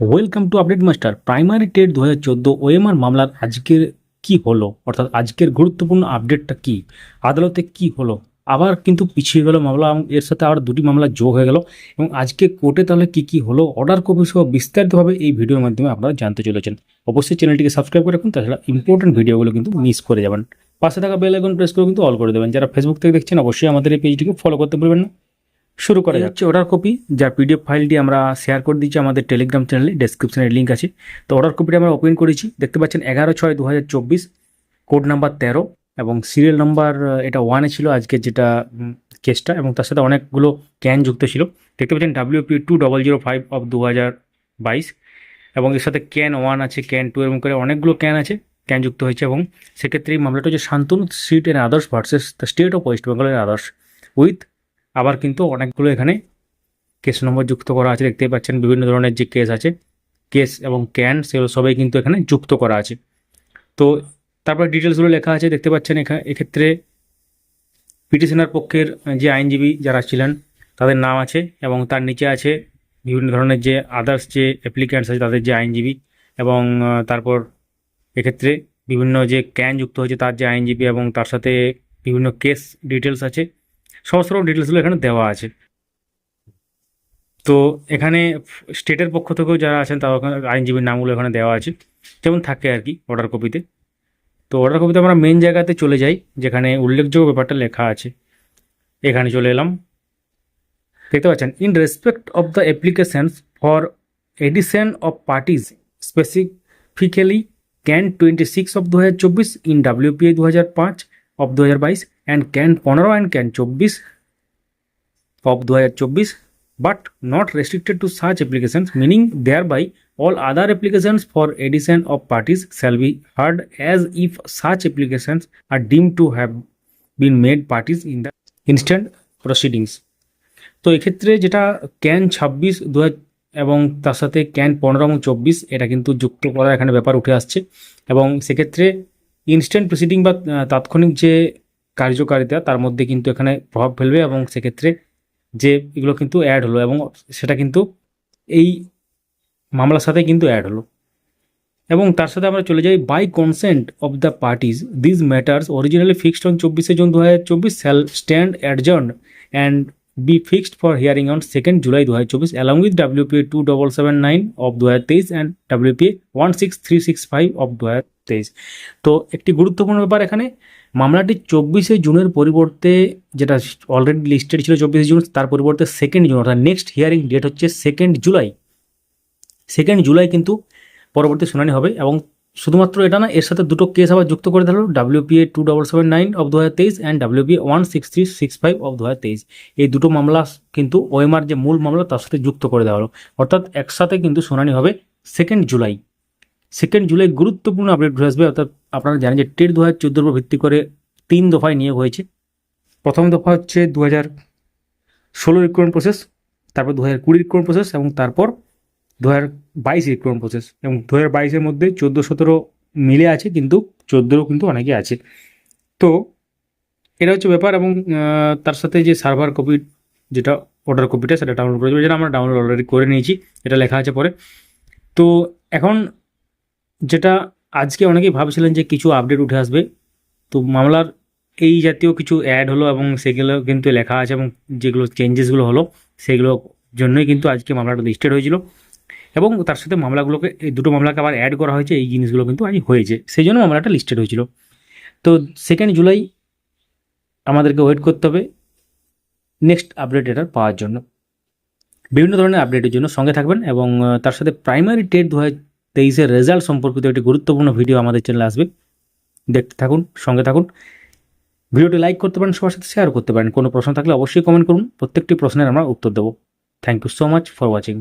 Welcome to update master primary TET দু হাজার চোদ্দ ওএমআর মামলার আজকের কি হলো? অর্থাৎ আজকের গুরুত্বপূর্ণ আপডেটটা কি? আদালতে কি হলো? আবার কিন্তু পিছিয়ে গেল মামলা এবং এর সাথে আবার দুটি মামলা যোগ হয়ে গেল। এবং আজকে কোর্টে তাহলে কি কি হলো? অর্ডার কপি সহ বিস্তারিতভাবে এই ভিডিওর মাধ্যমে আপনারা জানতে চলেছেন। অবশ্যই চ্যানেলটিকে সাবস্ক্রাইব করে রাখুন, তাছাড়া ইম্পর্টেন্ট ভিডিওগুলো কিন্তু মিস করে যাবেন। পাশে থাকা বেল আইকন প্রেস করে কিন্তু অল করে দেবেন। যারা ফেসবুক থেকে দেখছেন, অবশ্যই আমাদের এই পেজটিকে ফলো করতে ভুলবেন না। শুরু করা যাচ্ছে অর্ডার কপি যার পিডিএফ ফাইলটি আমরা শেয়ার করে দিচ্ছি আমাদের টেলিগ্রাম চ্যানেলে ডেসক্রিপশনের লিঙ্ক আছে। তো অর্ডার কপিটা আমরা ওপেন করেছি দেখতে পাচ্ছেন এগারো ছয় দু হাজার চব্বিশ কোড নাম্বার তেরো এবং সিরিয়াল নাম্বার এটা ওয়ানে ছিল আজকে যেটা কেসটা এবং তার সাথে অনেকগুলো ক্যান যুক্ত ছিল। দেখতে পাচ্ছেন WP two double zero five of দু হাজার বাইশ এবং এর সাথে ক্যান ওয়ান আছে ক্যান টু এবং করে অনেকগুলো ক্যান আছে ক্যান যুক্ত হয়েছে এবং সেক্ষেত্রে এই মামলাটা হচ্ছে Shantanu seat and others versus the state of west বেঙ্গলের আদার্স উইথ আবার কিন্তু অনেকগুলো এখানে কেস নম্বর যুক্ত করা আছে, দেখতেই পাচ্ছেন বিভিন্ন ধরনের যে কেস আছে কেস এবং ক্যান সেগুলো সবাই কিন্তু এখানে যুক্ত করা আছে। তো তারপর ডিটেলসগুলো লেখা আছে, দেখতে পাচ্ছেন এখানে এক্ষেত্রে পিটিশনার পক্ষের যে আইনজীবী যারা ছিলেন, তাদের নাম আছে এবং তার নিচে আছে বিভিন্ন ধরনের যে আদার্স যে অ্যাপ্লিক্যান্টস আছে, তাদের যে আইনজীবী এবং তারপর এক্ষেত্রে বিভিন্ন যে ক্যান যুক্ত হয়েছে তার যে আইনজীবী এবং তার সাথে বিভিন্ন কেস ডিটেলস আছে। সমস্ত রকম ডিটেলসগুলো এখানে দেওয়া আছে। তো এখানে স্টেটের পক্ষ থেকেও যারা আছেন তারা ওখানে আইনজীবীর নামগুলো এখানে দেওয়া আছে। যেমন থাকে আর কি অর্ডার কপিতে তো অর্ডার কপিতে আমরা মেন জায়গাতে চলে যাই, যেখানে উল্লেখযোগ্য ব্যাপারটা লেখা আছে। এখানে চলে এলাম। দেখতে পাচ্ছেন in respect of the applications for addition of parties specifically CAN twenty six of দু হাজার চব্বিশ ইন ডাব্লিউপিএ দু হাজার পাঁচ অফ দু হাজার বাইশ অ্যান্ড ক্যান পনেরো অ্যান্ড ক্যান চব্বিশ অফ দু হাজার চব্বিশ but not restricted to such applications, meaning thereby all other applications for addition of parties shall be heard as if such applications are deemed to have been made parties in the instant proceedings. তো এক্ষেত্রে যেটা can ছাব্বিশ দু এবং তার সাথে can পনেরো এবং চব্বিশ এটা কিন্তু যুক্ত করার এখানে ব্যাপার উঠে আসছে এবং সেক্ষেত্রে ইনস্ট্যান্ট প্রসিডিং বা তাৎক্ষণিক যে কার্যকারিতা তার মধ্যে কিন্তু এখানে প্রভাব ফেলবে এবং সেক্ষেত্রে যে এগুলো কিন্তু অ্যাড হলো এবং সেটা কিন্তু এই মামলার সাথে কিন্তু অ্যাড হলো। এবং তার সাথে আমরা চলে যাই by consent of the parties this matters originally fixed on চব্বিশে জুন দু হাজার চব্বিশ shall stand adjourned and be fixed for hearing on second July দু হাজার চব্বিশ along with WPA two double seven nine of দু হাজার তেইশ and one six three six five of দু হাজার তেইশ তো একটি গুরুত্বপূর্ণ ব্যাপার এখানে, মামলাটি চব্বিশে জুনের পরিবর্তে যেটা অলরেডি লিস্টেড ছিল চব্বিশে জুন, তার পরিবর্তে সেকেন্ড জুন, অর্থাৎ নেক্সট হিয়ারিং ডেট হচ্ছে সেকেন্ড জুলাই সেকেন্ড জুলাই কিন্তু পরবর্তী শুনানি হবে এবং শুধুমাত্র এটা না, এর সাথে দুটো কেস আবার যুক্ত করে দিল WPA two double seven nine of দু হাজার তেইশ and WPA one six three six five of দু হাজার তেইশ। এই দুটো মামলা কিন্তু ওএমআর যে মূল মামলা, তার সাথে যুক্ত করে দেওয়া হলো। অর্থাৎ একসাথে কিন্তু শুনানি হবে সেকেন্ড জুলাই সেকেন্ড জুলাই গুরুত্বপূর্ণ আপডেট ঘুরে আসবে, অর্থাৎ আপনারা জানেন যে টেট দু হাজার চোদ্দোর উপর ভিত্তি করে তিন দফায় নিয়োগ হয়েছে। প্রথম দফা হচ্ছে দু হাজার ষোলো রিক্রুটমেন্ট প্রসেস তারপর দু হাজার কুড়ি রিক্রুটমেন্ট প্রসেস এবং তারপর দু হাজার বাইশ রিক্রুটমেন্ট প্রসেস এবং দু হাজার বাইশের মধ্যে চোদ্দ সতেরো মিলে আছে কিন্তু চোদ্দোরও কিন্তু অনেকে আছে। তো এটা হচ্ছে ব্যাপার এবং তার সাথে যে সার্ভার কপি যেটা অর্ডার কপিটা সেটা ডাউনলোড করে দেবে যেটা আমরা ডাউনলোড অলরেডি করে নিয়েছি, এটা লেখা আছে পরে। তো এখন যেটা আজকে অনেকেই ভাবছিলেন যে কিছু আপডেট উঠে আসবে, তো মামলার এই জাতীয় কিছু অ্যাড হলো এবং সেগুলো কিন্তু লেখা আছে এবং যেগুলো চেঞ্জেসগুলো হলো সেগুলো জন্যই কিন্তু আজকে মামলাটা লিস্টেড হয়েছিল। এবং তার সাথে মামলাগুলোকে, এই দুটো মামলাকে আবার অ্যাড করা হয়েছে, এই জিনিসগুলো কিন্তু আজ হয়েছে। সেই জন্য মামলাটা লিস্টেড হয়েছিল। তো সেকেন্ড জুলাই আমাদেরকে ওয়েট করতে হবে নেক্সট আপডেট এটার পাওয়ার জন্য। বিভিন্ন ধরনের আপডেটের জন্য সঙ্গে থাকবেন এবং তার সাথে প্রাইমারি টেট দু হাজার তেইশের রেজাল্ট সম্পর্কিত একটি গুরুত্বপূর্ণ ভিডিও আমাদের চ্যানেলে আসবে। দেখতে থাকুন, সঙ্গে থাকুন। ভিডিওটি লাইক করতে পারেন, সবার সাথে শেয়ার করতে পারেন। কোনো প্রশ্ন থাকলে অবশ্যই কমেন্ট করুন। প্রত্যেকটি প্রশ্নের আমরা উত্তর দেবো। Thank you so much for watching